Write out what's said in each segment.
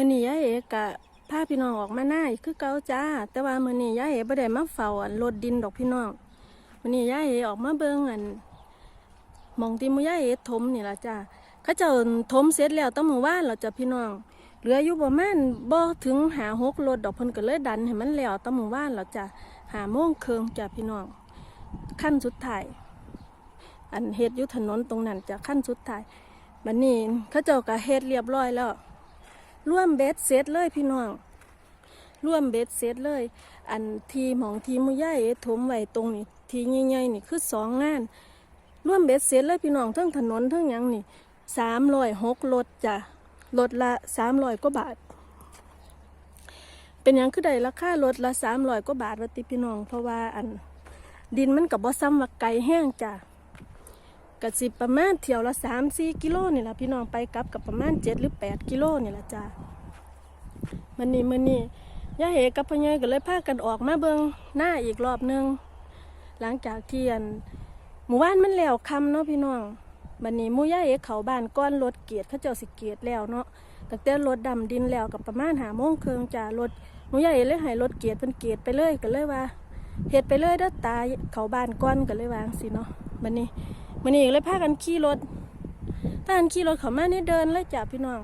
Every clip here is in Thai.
มื้อนี้ยายเอกกะพาพี่น้องออกมาหน้าอีกคือเก่าจ้า แต่ว่ามื้อนี้ยายเอกบ่ได้มาเฝ้าอันรถดินดอกพี่น้องมื้อนี้ยายเอกออกมาเบิ่งอันมองที่มื้อยายเอกถมนี่ล่ะจ้าเขาเจ้าถมเสร็จแล้วตั้งมือวานแล้วจ้ะพี่น้องเหลืออยู่ประมาณบ่ถึงหาหกรถดอกเพิ่นก็เลยดันให้มันแล้วตั้งมือวานแล้วจ้ะหาโมงเครึ่งจ้ะพี่น้องขั้นสุดท้ายอันเฮ็ดยู่ถนนตรงนั้นจะขั้นสุดท้ายบัดนี้เขาเจ้าก็เฮ็ดเรียบร้อยแล้ว ร่วมเบ็ดเสร็จเลยพี่น้องร่วมเบ็ดเสร็จเลย อันทีหมองทีมุย่ายถมไว้ตรงนี้ทีใหญ่ๆนี่คือสองงานร่วมเบ็ดเสร็จเลยพี่น้องทั้งถนนทั้งยังนี่สามร้อยหกรถจ้ะรถละสามร้อยกว่าบาท เป็นยังคือได้ราคารถละสามร้อยกว่าบาทวะติพี่น้อง เพราะว่าอันดินมันกับบ่ซ้ำว่าไกลแห้งจ้ะ กะสิประมาณเที่ยวละสามสี่กิโลนี่แหละพี่น้องไปกลับกับประมาณเจ็ดหรือแปดกิโลนี่แหละจ้ะมันนี่มันนี่ย่าเหกับพ่อใหญ่ก็เลยพากันออกมาเบิงหน้าอีกรอบนึง หลังจากที่อันหมู่บ้านมันแล้วคำเนาะพี่น้องบันนี้มู่ย่าเอกเขาบ้านก้อนรถเกียรติเขาเจ้าสิเกียรติแล้วเนาะตั้งแต่รถดำดินแล้วกับประมาณหาโมงเคืองจ้ารถมู่ย่าเอกเลยให้รถเกียรติเป็นเกียรติไปเลยก็เลยว่าเฮ็ดไปเลยเด้อตายเขาบ้านก้อนก็เลยวางสิเนาะ บันนี้มันนี้ก็เลยพากันขี่รถพานขี่รถเขามาเนี่เดินเลยจ้ะพี่น้อง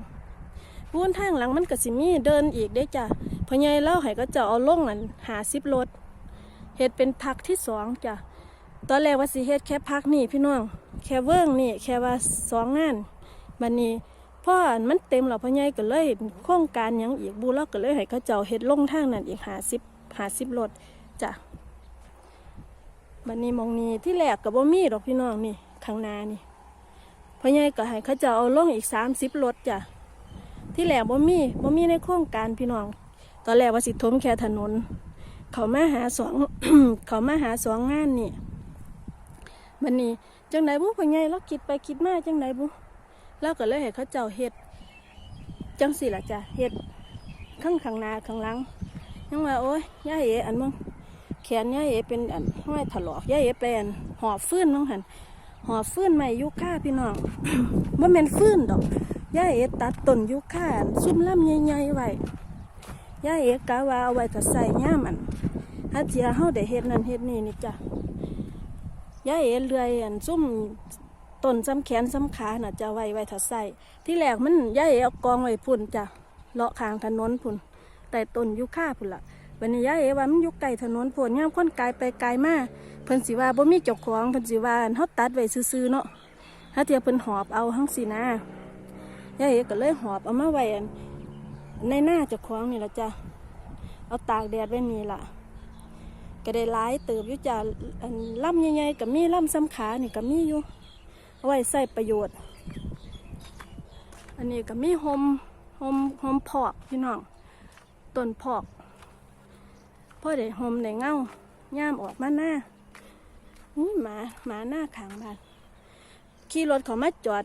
วุ้นทางหลังมันก็สิมีเดินอีกได้จ้ะพ่อใหญ่เล่าให้ก็จะเอาล่งอันหาสิบรถเฮ็ดเป็นพักที่สองจ้ะตอนแรกว่าสิเฮ็ดแค่พักนี่พี่น้อง แค่เวิ้งนี่ แค่ว่าสองงานบัดนนี้พ่ออันมันเต็มแล้วพ่อใหญ่ก็เลยโครงการยังอีกบูเราก็เลยให้เขาเจ้าเฮ็ดลงทางนั้นอีกหาสิบหาสิบรถจ้ะ บัดนนี้มองนี้ที่แรกก็บ่มีดอกพี่น้องนี่ข้างหน้านี่พ่อใหญ่ก็ให้เขาเจ้าเอาลงอีกสามสิบรถจ้ะที่แรกบ่มีบ่มีในโครงการพี่น้อง ตอนแรกว่าสิทมแค่ถนน เขามาหาสองเขามาหาสองงานนี่มันนี่จังไหนบุพ่อใหญ่เราคิดไปคิดมาจังไหนบุเราก็เลยให้เขาเจ้าเฮ็ดจังสิล่ะจ้ะเฮ็ดข้างข้างหน้าข้างหลังยังว่าโอ้ยย่าเอ๋อันมึง แขนย่าเอเป็นอันห้อยถลอกย่าเอ๋เป็นหอบฟื้นมั้งหันหอบฟื้นใหม่ยุค่าพี่น้องว่าแม่นฟื้นดอกย่าเอตัดต้นยุค่าซุ่มล่ำใหญ่ๆไว้ย่าเอกะว่าเอาไว้ถ้าใส่ย่ามันถ้าเจียเฮาได้เฮ็ดนั่นเฮ็ดนี่นี่จ้ะยายเอเลื่อยอันซุ่มต้นซ้ำแขนซ้ำขาน่ะจะไว้ไว้ถ้าใส่ที่แรกมันยายเอเอากองไว้พุ่นจ้ะเลาะข้างถนนพุ่นแต่ต้นยุค่าพุ่นละ วันนี้ยายเอว่ามันอยู่ไกลถนนพุ่นย่ามคนไกลไปไกลมากเพิ่นสิว่าบ่มีเจ้าของเพิ่นสิว่าเฮาตัดไว้ซื่อๆเนาะถ้าเทียเพิ่นหอบเอาทั้งสินะยายเอก็เลยหอบเอามาไว้ในหน้าเจ้าของนี่ละจ้ะเอาตากแดดไว้นี่ล่ะก็ได้หลายเติบอยู่จ้าอันล่ำใหญ่ๆกับมีล่ำซ้ำขานี่ก็มีอยู่เอาไว้ใส่ประโยชน์ อันนี้ก็มีหอมหอมหอมพอกพี่น้องต้นพอก พ่อได้หอมได้เงาย่ามออกมาหน้าอุ้ยหมาหมาหน้าขางบ้านขี่รถเขามาจอด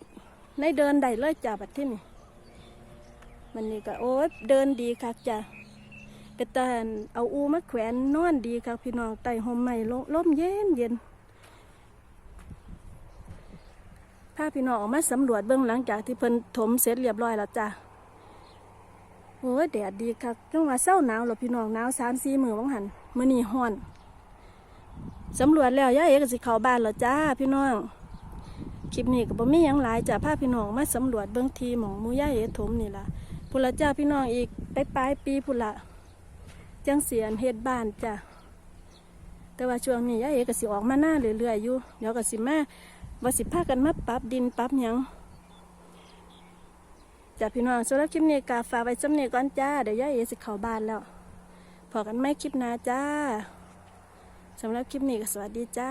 ในเดินได้เลยจ้าบัดที่นี่มันนี่ก็โอ้ยเดินดีคักจ้าเป็นตาเอาอูมาแขวนนอนดีครับพี่น้องไต่ห่มใหม่ล่มเย็นเย็นพาพี่น้องออกมาสำรวจเบื้องหลังจากที่เพิ่นถมเสร็จเรียบร้อยแล้วจ้ะ โอ้ยแดดดีครับจังหวะเศร้าหนาวหรอพี่น้องหนาวสามสี่มือวังหันมื่อนี้ฮ้อนสำรวจแล้วย่าเอกสิเขาบ้านแล้วจ้าพี่น้องคลิปนี้ก็บ่มีหยังหลายจ้ะพาพี่น้องมาสำรวจเบื้องทีหมองมูย่าเอกถมนี่ล่ะพุนละจ้าพี่น้องอีกไปปลายปีพุนละจังเสียนเฮ็ดบ้านจ้ะแต่ว่าช่วงนี้ย่าเอกสิออกมาหน้าเรื่อยๆอยู่เดี๋ยวก็สิมาว่าสิพากันมาปรับดินปรับหยัง จ้ะพี่น้องสำหรับคลิปนี้กาฝากไว้สำเนียก่อนจ้า เดี๋ยวย่าเอสิเข้าบ้านแล้ว พอกันไม่คลิปหน้าจ้าสำหรับคลิปนี้ก็สวัสดีจ้า